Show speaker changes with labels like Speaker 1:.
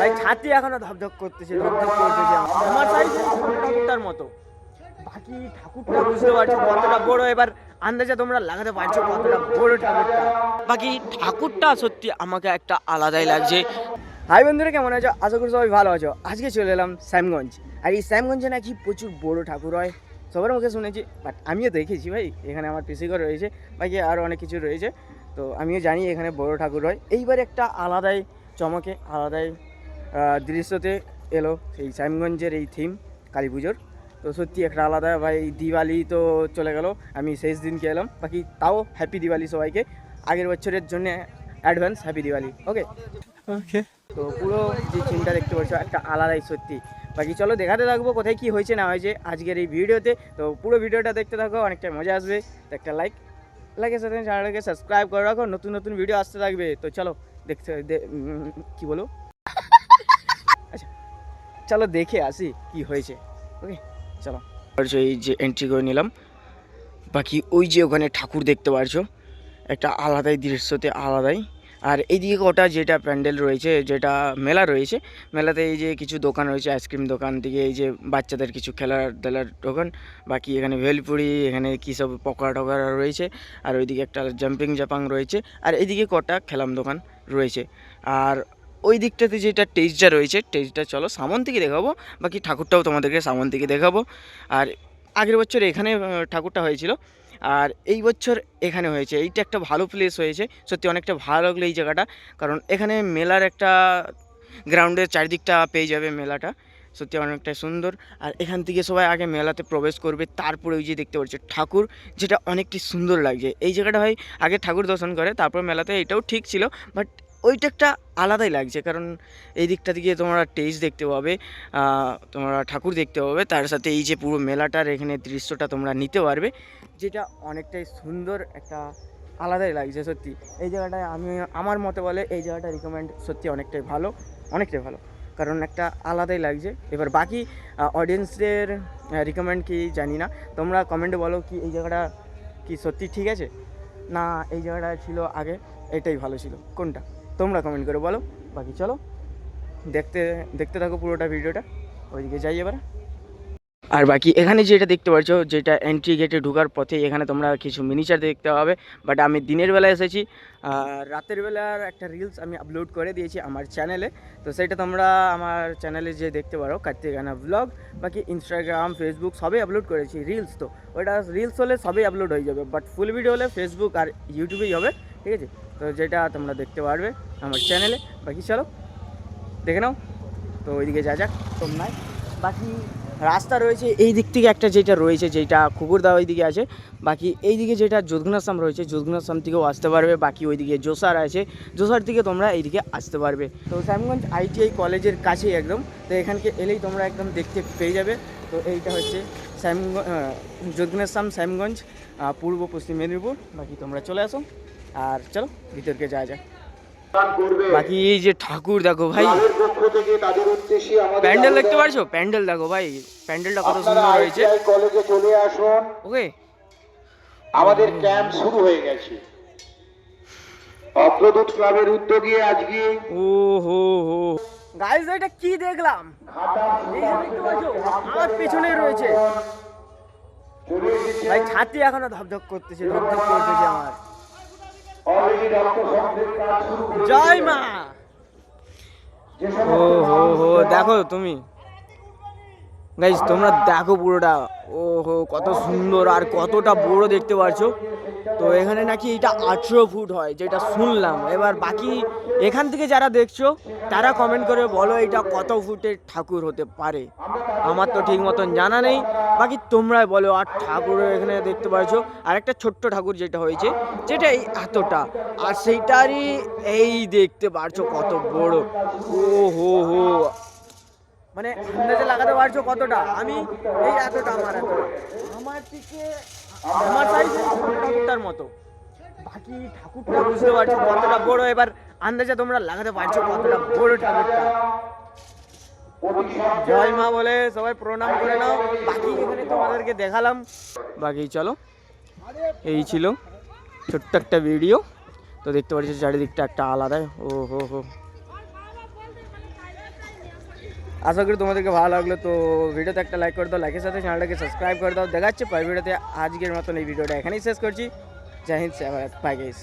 Speaker 1: ভাই ছাতি এখনও ধপধপ করতেছে ধপধপ করতেছে আমার। সাইজে ঠাকুরটার মতো। বাকি ঠাকুরটা বুঝতে পারছ কতটা বড় এবার আন্দাজে তোমরা লাগাতে পারছ কতটা বড় ঠাকুরটা। বাকি ঠাকুরটা সত্যি আমাকে একটা আলাদাই লাগছে। হাই বন্ধুরা কেমন আছো? আশা করি সবাই ভালো আছো। আজকে চলে এলাম শ্যামগঞ্জ। আর এই শ্যামগঞ্জে নাকি প্রচুর বড় ঠাকুর হয় সবার মুখে শুনেছি বাট আমিও দেখেছি ভাই এখানে আমার পিসিঘর রয়েছে বাকি আরও অনেক কিছু রয়েছে তো আমিও জানি এখানে বড় ঠাকুর হয়। এইবার একটা আলাদাই চমকে আলাদাই দৃশ্যতে এলো সেই শ্যামগঞ্জের এই থিম কালী পুজোর। তো সত্যি একটা আলাদা ভাই দিওয়ালি তো চলে গেল আমি শেষ দিনকে এলাম। বাকি তাও হ্যাপি দিওয়ালি সবাইকে। আগের বছরের জন্য advance happy Diwali okay
Speaker 2: okay
Speaker 1: তো পুরো যে থিমটা দেখতে পাচ্ছ একটা আলাদাই সত্যি। বাকি চলো দেখাতে থাকব কোথায় কি হয়েছে না হয়েছে আজকের এই ভিডিওতে। তো পুরো ভিডিওটা দেখতে থাকো অনেকটা মজা আসবে। তো একটা লাইক লাইকের সাথে চ্যানেলটাকে সাবস্ক্রাইব করে রাখো। নতুন নতুন ভিডিও আসতে থাকবে। তো চলো দেখতে কি বলো? আচ্ছা চলো দেখে আসি কি হয়েছে। ওকে চলো। এই যে এন্ট্রি করে নিলাম, বাকি ওই যে ওখানে ঠাকুর দেখতে পারছ, একটা আলাদাই দৃশ্যতে আলাদাই। আর এইদিকে ওটা যেটা প্যান্ডেল রয়েছে, যেটা মেলা রয়েছে, মেলাতে এই যে কিছু দোকান রয়েছে, আইসক্রিম দোকান থেকে এই যে বাচ্চাদের কিছু খেলার দেলার দোকান, বাকি এখানে ভেলপুরি, এখানে কী সব পকোড়া টকোড়া রয়েছে, আর ওইদিকে একটা জাম্পিং জাপাং রয়েছে, আর এইদিকে কটা খেলাম দোকান রয়েছে। আর ওই দিকটাতে যেটা টেস্টটা রয়েছে, টেস্টটা চলো সামন থেকে দেখাবো, বাকি ঠাকুরটাও তোমাদেরকে সামন থেকে দেখাবো। আর আগের বছর এখানে ঠাকুরটা হয়েছিল, আর এই বছর এখানে হয়েছে। এইটা একটা ভালো প্লেস হয়েছে, সত্যি অনেকটা ভালো লাগল এই জায়গাটা, কারণ এখানে মেলার একটা গ্রাউন্ডের চারিদিকটা পেয়ে যাবে মেলাটা, সত্যি অনেকটা সুন্দর। আর এখান থেকে সবাই আগে মেলাতে প্রবেশ করবে, তারপরে ওই যে দেখতে পাচ্ছ ঠাকুর, যেটা অনেকটি সুন্দর লাগছে। এই জায়গাটা হয়, আগে ঠাকুর দর্শন করে, তারপর মেলাতে, এটাও ঠিক ছিল বাট ওইটা একটা আলাদাই লাগছে। কারণ এই দিকটা থেকে তোমরা টেস্ট দেখতে পাবে তোমরা ঠাকুর দেখতে পাবে। তার সাথে এই যে পুরো মেলাটার এখানে দৃশ্যটা তোমরা নিতে পারবে, যেটা অনেকটাই সুন্দর একটা আলাদাই লাগছে সত্যি। এই জায়গাটায় আমি, আমার মতে বলে এই জায়গাটা রিকমেন্ড সত্যি অনেকটাই ভালো অনেকটাই ভালো। কারণ একটা আলাদাই লাগছে। এবার বাকি অডিয়েন্সদের রিকমেন্ড কি জানি না। তোমরা কমেন্টে বলো কি এই জায়গাটা কি সত্যি ঠিক আছে? না, এই জায়গাটা ছিল আগে, এটাই ভালো ছিল। কোনটা? তোমরা কমেন্ট করে বলো। বাকি চলো, দেখতে দেখতে থাকো পুরোটা ভিডিওটা। ওইদিকে যাই এবার। আর বাকি এখানে যেটা দেখতে পাচ্ছ যেটা এন্ট্রি গেটে ঢোকার পথে এখানে তোমরা কিছু মিনিচার দেখতে পাবে। বাট আমি দিনের বেলা এসেছি, আর রাতের বেলার একটা রিলস আমি আপলোড করে দিয়েছি আমার চ্যানেলে তো সেটা তোমরা আমার চ্যানেলে যে দেখতে পারো কার্তিকানা ব্লগ বাকি ইনস্টাগ্রাম ফেসবুক সবই আপলোড করেছি রিলস তো। ওটা রিলস হলে সবই আপলোড হয়ে যাবে বাট ফুল ভিডিও হলে ফেসবুক আর ইউটিউবেই হবে, ঠিক আছে? তো যেটা তোমরা দেখতে পারবে আমার চ্যানেলে। বাকি চলো, দেখে নাও। তো ওইদিকে যা যাক তোমরাই বাকি রাস্তা রয়েছে এই দিক থেকে একটা যেটা রয়েছে, যেটা কুকুরদা ওইদিকে আছে। বাকি এই দিকে যেটা যোধগুনাসাম রয়েছে যোধগুনাসাম থেকেও আসতে পারবে। বাকি ওইদিকে জোসার আছে জোসার থেকে তোমরা এইদিকে আসতে পারবে। তো শ্যামগঞ্জ আইটিআই কলেজের কাছেই একদম। তো এখানকে এলেই তোমরা একদম দেখতে পেয়ে যাবে। তো এইটা হচ্ছে শ্যামগঞ্জ যোধগুনাসাম শ্যামগঞ্জ পূর্ব পশ্চিম মেদিনীপুর। বাকি তোমরা চলে আসো। আর চলো ভিতরকে যাওয়া যাক। বাকি এই যে ঠাকুর দেখো ভাই। প্যান্ডেল দেখতে পারছ? প্যান্ডেল দেখো ভাই প্যান্ডেলটা কত সুন্দর হয়েছে।
Speaker 3: কলেজে চলে আসুন।
Speaker 1: ওকে।
Speaker 3: আমাদের ক্যাম্প শুরু হয়ে গেছে। অগ্রদূত ক্লাবের উদ্যোগে আজকে
Speaker 1: ও হো। হো গাইস এটা কি দেখলাম? আমার পেছনে রয়েছে। ভাই ছাতি এখনও ধপধপ করতেছে ধপধপ করতেছে আমার।
Speaker 3: অলরেডি রক্ত সংগ্রহের কাজ শুরু করে
Speaker 1: জয় মা। ও হো হো দেখো তুমি। গাইস তোমরা দেখো পুরোটা। ও হো কত সুন্দর আর কতটা বড় দেখতে পারছ। তো এখানে নাকি এটা আঠেরো ফুট হয়, যেটা শুনলাম। এবার বাকি এখান থেকে যারা দেখছ, তারা কমেন্ট করে বলো এটা কত ফুটের ঠাকুর হতে পারে। আমার তো ঠিক মতন জানা নেই। বাকি তোমরাই বলো, আর ঠাকুর এখানে দেখতে পাচ্ছ আর একটা ছোট্ট ঠাকুর যেটা হয়েছে, যেটা এই এতটা। আর সেইটারই এই দেখতে পারছ কত বড়। ও হো হো মানে আন্দাজে লাগাতে পারছ কতটা? আমি এই এতটা আমার এতটা। আমার থেকে আমার সাইজ ঠাকুরটার মতো। বাকি ঠাকুরটা বুঝতে পারছ কতটা বড় এবার আন্দাজে তোমরা লাগাতে পারছ কতটা বড় ঠাকুরটা। জয় মা বলে সবাই প্রণাম করে নাও। বাকি এখানে তোমাদেরকে দেখালাম। বাকি চলো এই ছিল ছোট্ট একটা ভিডিও তো দেখতে পাচ্ছি চারিদিকটা একটা আলাদা ও হো হো আশা করি তোমাদেরকে ভালো লাগল তো ভিডিওতে একটা লাইক করে দাও লাইকের সাথে চ্যানেলটাকে সাবস্ক্রাইব করে দাও দেখাচ্ছে পরের ভিডিওতে আজকের মতন এই ভিডিওটা এখানেই শেষ করছি জয় হিন্দ বাই গাইস